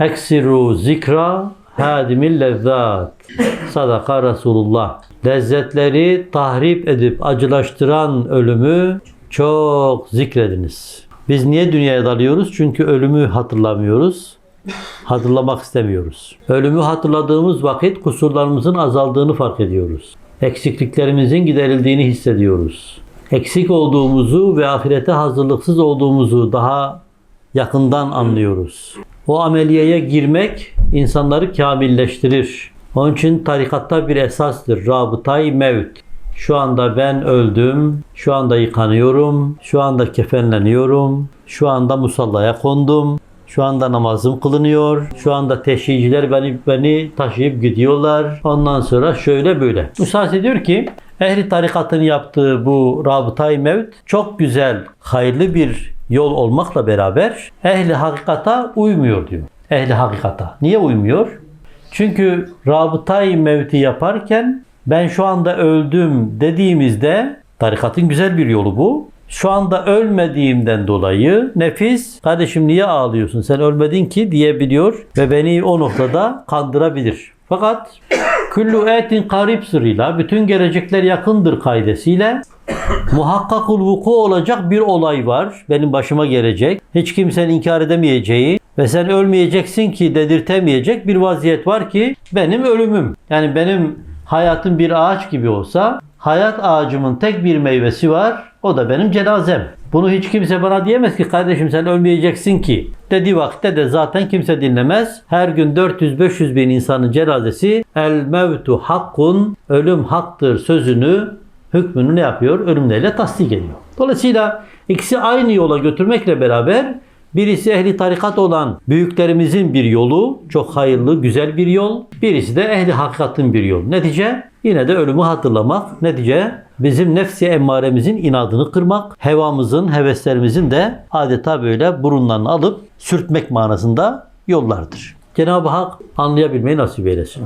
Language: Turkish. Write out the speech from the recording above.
Eksiru zikra hadimil lezzat. Sadaka Resulullah. Lezzetleri tahrip edip acılaştıran ölümü çok zikrediniz. Biz niye dünyaya dalıyoruz? Çünkü ölümü hatırlamıyoruz. Hatırlamak istemiyoruz. Ölümü hatırladığımız vakit kusurlarımızın azaldığını fark ediyoruz. Eksikliklerimizin giderildiğini hissediyoruz. Eksik olduğumuzu ve ahirete hazırlıksız olduğumuzu daha yakından anlıyoruz. O ameliyeye girmek insanları kamilleştirir. Onun için tarikatta bir esastır. Rabıtay mevt. Şu anda ben öldüm, şu anda yıkanıyorum, şu anda kefenleniyorum, şu anda musallaya kondum, şu anda namazım kılınıyor, şu anda teşhiciler beni, beni taşıyıp gidiyorlar. Ondan sonra şöyle böyle. Müsaade diyor ki, ehli tarikatın yaptığı bu rabıtay mevt çok güzel, hayırlı bir yol olmakla beraber ehli hakikata uymuyor diyor. Ehli hakikata. Niye uymuyor? Çünkü rabıtay mevti yaparken ben şu anda öldüm dediğimizde tarikatın güzel bir yolu bu. Şu anda ölmediğimden dolayı nefis kardeşim niye ağlıyorsun sen ölmedin ki diyebiliyor ve beni o noktada kandırabilir. Fakat küllu etin karib sırrıyla bütün gelecekler yakındır kaidesiyle muhakkakul vuku olacak bir olay var. Benim başıma gelecek. Hiç kimsenin inkar edemeyeceği ve sen ölmeyeceksin ki dedirtemeyecek bir vaziyet var ki benim ölümüm. Yani benim hayatım bir ağaç gibi olsa hayat ağacımın tek bir meyvesi var. O da benim cenazem. Bunu hiç kimse bana diyemez ki kardeşim sen ölmeyeceksin ki. Dediği vakitte de zaten kimse dinlemez. Her gün 400-500 bin insanın cenazesi el mevtu hakkun ölüm haktır sözünü hükmünü ne yapıyor? Ölümleriyle tasdik ediyor. Dolayısıyla ikisi aynı yola götürmekle beraber birisi ehli tarikat olan büyüklerimizin bir yolu, çok hayırlı, güzel bir yol. Birisi de ehli hakikatin bir yol. Netice yine de ölümü hatırlamak. Netice bizim nefsi emmaremizin inadını kırmak, hevamızın, heveslerimizin de adeta böyle burunlarını alıp sürtmek manasında yollardır. Cenab-ı Hak anlayabilmeyi nasip eylesin.